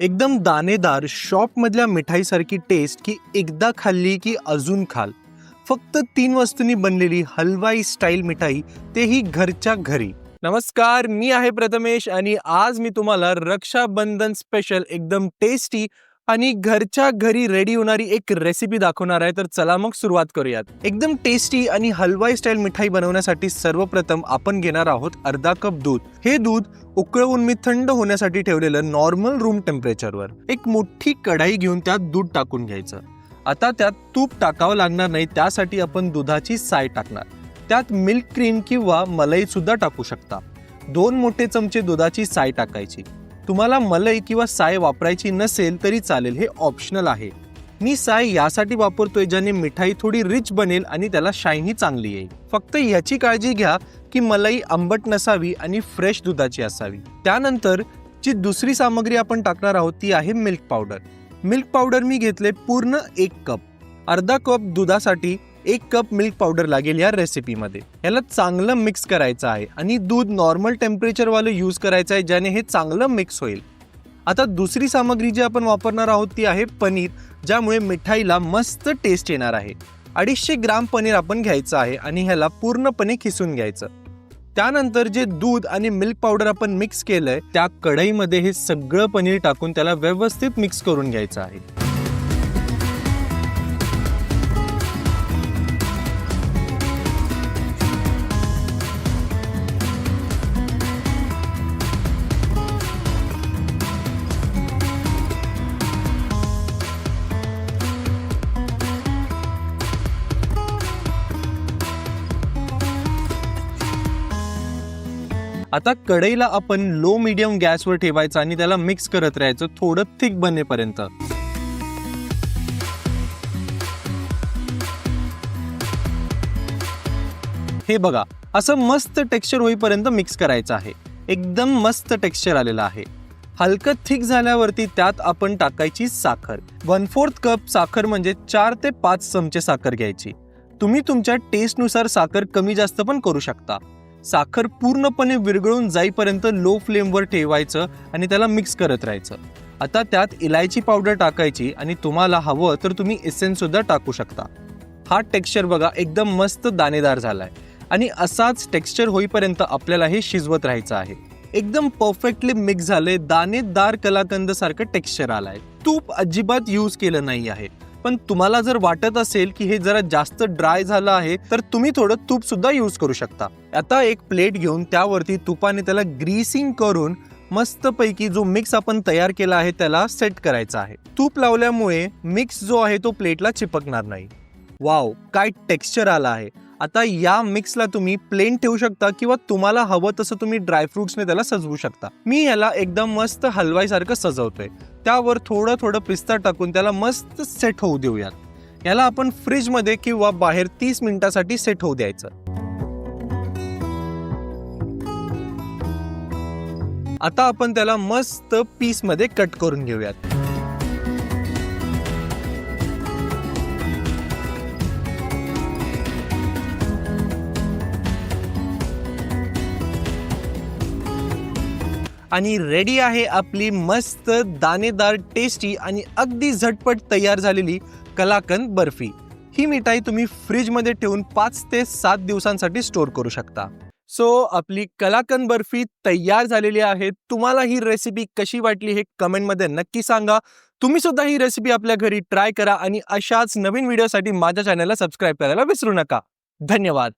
एकदम दाणेदार शॉपमधल्या मिठाईसारखी टेस्ट की एकदा खाल्ली की अजून खाल. फक्त तीन वस्तूंनी बनलेली हलवाई स्टाईल मिठाई तेही घरच्या घरी. नमस्कार मी आहे प्रथमेश आणि आज मी तुम्हाला रक्षाबंधन स्पेशल एकदम टेस्टी आणि घरच्या घरी रेडी होणारी एक रेसिपी दाखवणार आहे. तर चला मग सुरुवात करूयात. एकदम टेस्टी आणि हलवाई स्टाईल मिठाई बनवण्यासाठी सर्वप्रथम आपण घेणार आहोत अर्धा कप दूध. हे दूध उकळवून मी थंड होण्यासाठी ठेवलेलं नॉर्मल रूम टेम्परेचरवर एक मोठी कढाई घेऊन त्यात दूध टाकून घ्यायचं. आता त्यात तूप टाकावं लागणार नाही त्यासाठी आपण दुधाची साय टाकणार. त्यात मिल्क क्रीम किंवा मलाई सुद्धा टाकू शकता. दोन मोठे चमचे दुधाची साय टाकायची. तुम्हाला मलई किंवा साय वापरायची नसेल तरी चालेल हे ऑप्शनल आहे. मी साय यासाठी वापरतोय ज्याने मिठाई थोडी रिच बनेल आणि त्याला शाईनही चांगली येईल. फक्त याची काळजी घ्या की मलाई आंबट नसावी आणि फ्रेश दुधाची असावी. त्यानंतर जी दुसरी सामग्री आपण टाकणार आहोत ती आहे मिल्क पावडर मिल्क पावडर मी घेतले पूर्ण एक कप अर्धा कप दुधासाठी एक कप मिल्क पावडर लागेल या रेसिपीमध्ये याला चांगलं मिक्स करायचं आहे आणि दूध नॉर्मल टेम्परेचरवालं यूज करायचं आहे ज्याने हे चांगलं मिक्स होईल. आता दुसरी सामग्री जी आपण वापरणार आहोत ती आहे पनीर ज्यामुळे मिठाईला मस्त टेस्ट येणार आहे. अडीचशे ग्राम पनीर आपण घ्यायचं आहे आणि ह्याला पूर्णपणे खिसून घ्यायचं. त्यानंतर जे दूध आणि मिल्क पावडर आपण मिक्स केलंय त्या कढईमध्ये हे सगळं पनीर टाकून त्याला व्यवस्थित मिक्स करून घ्यायचं आहे. आता कढईला आपण लो मिडियम गॅसवर ठेवायचं आणि त्याला मिक्स करत राहायचं थोडं थिक बनेपर्यंत. हे बघा असं मस्त टेक्स्चर होईपर्यंत मिक्स करायचं आहे. एकदम मस्त टेक्स्चर आलेलं आहे. हलकं थिक झाल्यावरती त्यात आपण टाकायची साखर. वन फोर्थ कप साखर म्हणजे चार ते पाच चमचे साखर घ्यायची. तुम्ही तुमच्या टेस्टनुसार साखर कमी जास्त पण करू शकता. साखर पूर्णपणे विरघळून जाईपर्यंत लो फ्लेमवर ठेवायचं आणि त्याला मिक्स करत राहायचं. आता त्यात इलायची पावडर टाकायची आणि तुम्हाला हवं तर तुम्ही एसेन्ससुद्धा टाकू शकता. हा टेक्स्चर बघा एकदम मस्त दाणेदार झालाय. आणि असाच टेक्स्चर होईपर्यंत आपल्याला हे शिजवत राहायचं आहे. एकदम परफेक्टली मिक्स झाले दाणेदार कलाकंद सारखं टेक्स्चर आलाय. तूप अजिबात यूज केलं नाही आहे. पण तुम्हाला जर वाटत असेल की हे जरा जास्त ड्राय झालं आहे तर तुम्ही थोडं तूप सुद्धा यूज करू शकता. आता एक प्लेट घेऊन त्यावरती तुपाने त्याला ग्रीसिंग करून मस्तपैकी जो मिक्स आपण तयार केला आहे त्याला सेट करायचा आहे. तूप लावल्यामुळे मिक्स जो आहे तो प्लेटला चिपकणार नाही. वाव काय टेक्स्चर आला आहे. आता या मिक्सला तुम्ही प्लेन ठेवू शकता किंवा तुम्हाला हवं तसं तुम्ही ड्रायफ्रुट्सने त्याला सजवू शकता. मी याला एकदम मस्त हलवाईसारखं सजवतोय. त्यावर थोडं थोडं पिस्ता टाकून त्याला मस्त सेट होऊ देऊयात. याला आपण फ्रीजमध्ये किंवा बाहेर तीस मिनिटासाठी सेट होऊ द्यायचं. आता आपण त्याला मस्त पीसमध्ये कट करून घेऊयात. आणि रेडी आहे आपली मस्त दाणेदार टेस्टी आणि अगदी झटपट तयार झालेली कलाकंद बर्फी. ही मिठाई तुम्ही फ्रीजमध्ये ठेवून पाच ते सात दिवसांसाठी स्टोअर करू शकता. सो आपली कलाकंद बर्फी तयार झालेली आहे. तुम्हाला ही रेसिपी कशी वाटली हे कमेंटमध्ये नक्की सांगा. तुम्ही सुद्धा ही रेसिपी आपल्या घरी ट्राय करा आणि अशाच नवीन व्हिडिओसाठी माझ्या चॅनलला सबस्क्राईब करायला विसरू नका. धन्यवाद.